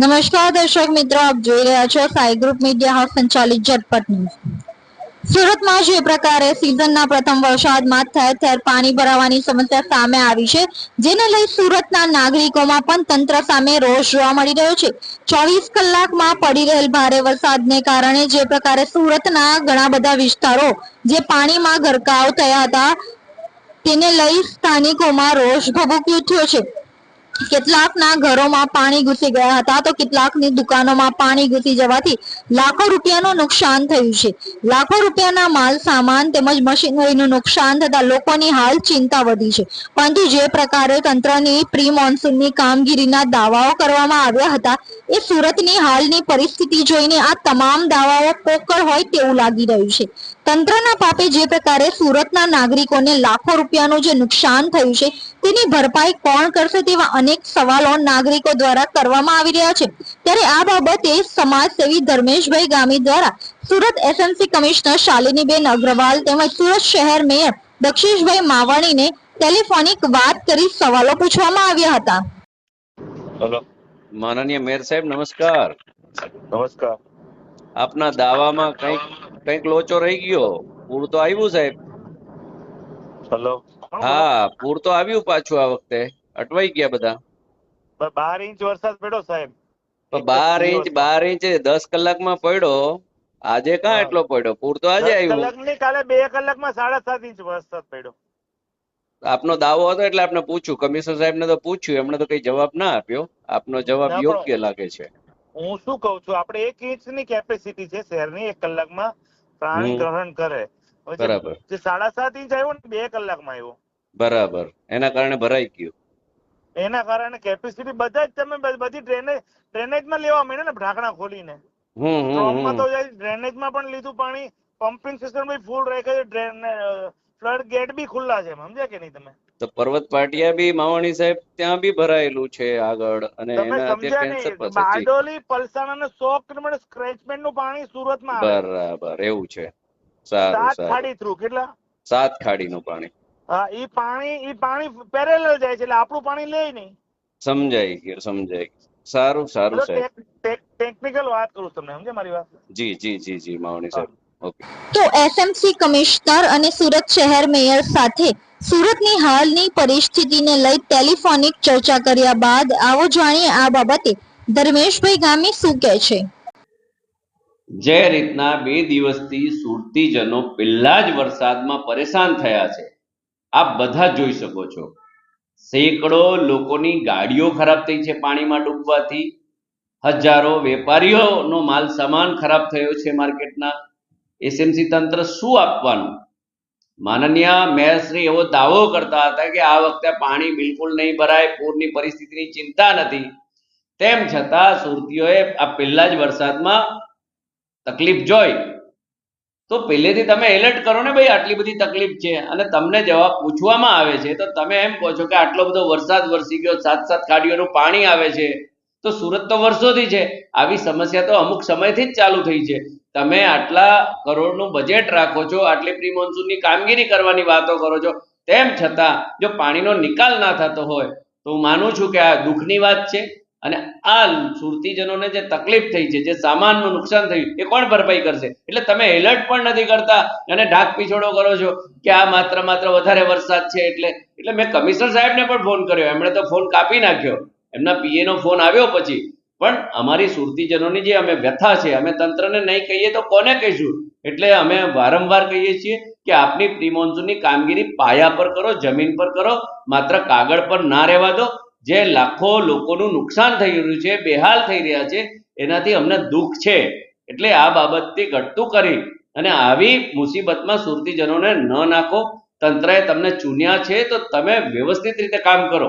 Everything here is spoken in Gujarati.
નમસ્કાર દર્શક મિત્રો, આપ જોઈ રહ્યા છો સાઈ ગ્રુપ મીડિયા હાઉસ સંચાલિત ઝટપટ ન્યૂઝ. સુરતમાં જે પ્રકારે સિઝનના પ્રથમ વરસાદમાં ઠેર ઠેર પાણી ભરાવાની સમસ્યા સામે આવી છે, જેને લઈ સુરતના નાગરિકોમાં પણ તંત્ર સામે રોષ જોવા મળી રહ્યો છે. ચોવીસ કલાકમાં પડી રહેલ ભારે વરસાદને કારણે જે પ્રકારે સુરતના ઘણા બધા વિસ્તારો જે પાણીમાં ગરકાવ થયા હતા, તેને લઈ સ્થાનિકોમાં રોષ ભભૂકી ઉઠ્યો છે. કેટલાકના ઘરોમાં પાણી ઘૂસી ગયા હતા તો કેટલાકની દુકાનોમાં પાણી ઘૂસી જવાથી લાખો રૂપિયાનું નુકસાન થયું છે. લાખો રૂપિયાના માલ, સામાન તેમજ મશીનરીનું નુકસાન થતા લોકોની હાલ ચિંતા વધી છે. પરંતુ જે પ્રકારે તંત્રની પ્રી મોન્સૂનની કામગીરીના દાવાઓ કરવામાં આવ્યા હતા, એ સુરતની હાલની પરિસ્થિતિ જોઈને આ તમામ દાવાઓ પોકળ હોય તેવું લાગી રહ્યું છે. તંત્રના પાપે જે પ્રકારે સુરતના નાગરિકોને લાખો રૂપિયાનું જે નુકસાન થયું છે તેની ભરપાઈ કોણ કરશે તેવા અનેક સવાલો નાગરિકો દ્વારા કરવામાં આવી રહ્યા છે. ત્યારે આ બાબતે સમાજસેવી ધર્મેશભાઈ ગામી દ્વારા સુરત એસએમસી કમિશનર શાલિનીબેન અગ્રવાલ તેમજ સુરત શહેર મેયર દક્ષેશભાઈ માવાણીને ટેલિફોનિક વાત કરી સવાલો પૂછવામાં આવ્યા હતા. હલો. માનનીય મેયર સાહેબ નમસ્કાર. નમસ્કાર. આપના દાવામાં કંઈક કંઈક લોચો રહી ગયો. પૂર તો આવ્યું સાહેબ. હેલો. હા પૂર તો આવ્યું પાછું આ વખતે. અટવાઈ ગયા બધા. બાર ઇંચ વરસાદ પડ્યો સાહેબ. બાર ઇંચ બાર ઇંચ દસ કલાકમાં પડ્યો. આજે કાં એટલો પડ્યો? પૂર તો આજે આવ્યું. કલાક નહીં કાલે બે કલાકમાં સાડા સાત ઇંચ વરસાદ પડ્યો. આપનો દાવો હતો એટલે આપને પૂછ્યું. કમિશનર સાહેબને તો પૂછ્યું. એમણે તો કઈ જવાબ ના આપ્યો. આપનો જવાબ ના, યોગ્ય લાગે છે. હું શું કઉ છું? આપણે એક ઇંચની કેપેસિટી છે શહેરની એક કલાકમાં. હમ. ગ્રહણ કરે. બરાબર. જે સાડા સાત ઇંચ આવ્યો ને બે કલાકમાં આવ્યો. બરાબર. એના કારણે ભરાઈ ગયું. એના કારણે કેપેસિટી બધા જ તમે બધી ડ્રેનેજ ડ્રેનેજમાં લેવા મળે ને ઢાંકણા ખોલીને. હમ તો ડ્રેનેજમાં પણ લીધું પાણી. પમ્પિંગ સિસ્ટમ બી ફૂલ રાખે છે. ડ્રેન ફ્લડ ગેટ બી ખુલ્લા છે સમજ્યા કે નહીં તમે? તો પર્વત પાટિયા બી માવાણી સાહેબ ત્યાં બી ભરાયેલું છે આગળ. અને એના અત્યારે કેન્સર. બારડોલી પલસાણ અને સો કિલોમીટર સ્ક્રેચમેન્ટનું પાણી સુરતમાં આવે. બરાબર એવું છે. સારું સાત ખાડી થ્રુ કેટલા? સાત ખાડીનું પાણી. હા ઈ પાણી ઈ પાણી પેરેલલ જાય છે એટલે આપણું પાણી લે નહીં. સમજાઈ ગયું સમજાઈ સારું સારું સાહેબ. ટેકનિકલ વાત કરું તમને સમજે મારી વાત? જી જી જી જી માવણી સાહેબ. ઓકે. તો એસએમસી કમિશનર અને સુરત શહેર મેયર સાથે સુરતની હાલની પરિસ્થિતિને લઈ ટેલિફોનિક ચર્ચા કર્યા બાદ આવો જાણીએ આ બાબતે ધર્મેશભાઈ ગામી શું કહે છે? જે રીતના બે દિવસથી સુરતીજનો પહેલા જ વરસાદમાં પરેશાન થયા છે. આપ બધા જોઈ શકો છો. સેંકડો લોકોની ગાડીઓ ખરાબ થઈ છે પાણીમાં ડૂબવાથી. હજારો વેપારીઓનો માલ સામાન ખરાબ થયો છે માર્કેટના. એસએમસી તંત્ર શું આપવાનું? માનનીય મેયરશ્રી એવો દાવો કરતા હતા કે આ વખતે પાણી બિલકુલ નહીં ભરાય, પૂરની પરિસ્થિતિની ચિંતા નથી. તેમ છતાં સુરતીઓએ આ પહેલા જ વરસાદમાં તકલીફ જોઈ. તો પહેલેથી તમે એલર્ટ કરો ને ભાઈ, આટલી બધી તકલીફ છે. અને તમને જવાબ પૂછવામાં આવે છે, તો તમે એમ કહો છો કે આટલો બધો વરસાદ વરસી ગયો સાત સાત ખાડીઓનું પાણી આવે છે. તો સુરત તો વર્ષોથી છે. આવી સમસ્યા તો અમુક સમયથી જ ચાલુ થઈ છે. તમે આટલા કરોડનું બજેટ રાખો છો, આટલી પ્રી મોન્સૂનની કામગીરી કરવાની વાતો કરો છો, તેમ છતાં જો પાણીનો નિકાલ ના થતો હોય, તો હું માનું છું કે આ દુઃખની વાત છે અને આ સુરતીજનોને જે તકલીફ થઈ છે, જે સામાનનું નુકસાન થયું, એ કોણ ભરપાઈ કરશે? એટલે તમે એલર્ટ પણ નથી કરતા અને ઢાક પીછોડો કરો છો કે આ માત્ર માત્ર વધારે વરસાદ છે એટલે એટલે મેં કમિશનર સાહેબને પણ ફોન કર્યો, એમણે તો ફોન કાપી નાખ્યો. એમના પીએનો ફોન આવ્યો પછી પણ અમારી સુરતીજનોની જે અમે વ્યથા છે, અમે તંત્રને નહીં કહીએ તો કોને કહીશું? એટલે અમે વારંવાર કહીએ છીએ કે આપની પ્રી મોન્સૂનની કામગીરી પાયા પર કરો, જમીન પર કરો, માત્ર કાગળ પર ના રહેવા દો. જે લાખો લોકોનું નુકસાન થઈ રહ્યું છે, બેહાલ થઈ રહ્યા છે, એનાથી અમને દુઃખ છે. એટલે આ બાબતથી ઘટતું કરી અને આવી મુસીબતમાં સુરતીજનોને ન નાખો. તંત્રએ તમને ચૂન્યા છે, તો તમે વ્યવસ્થિત રીતે કામ કરો.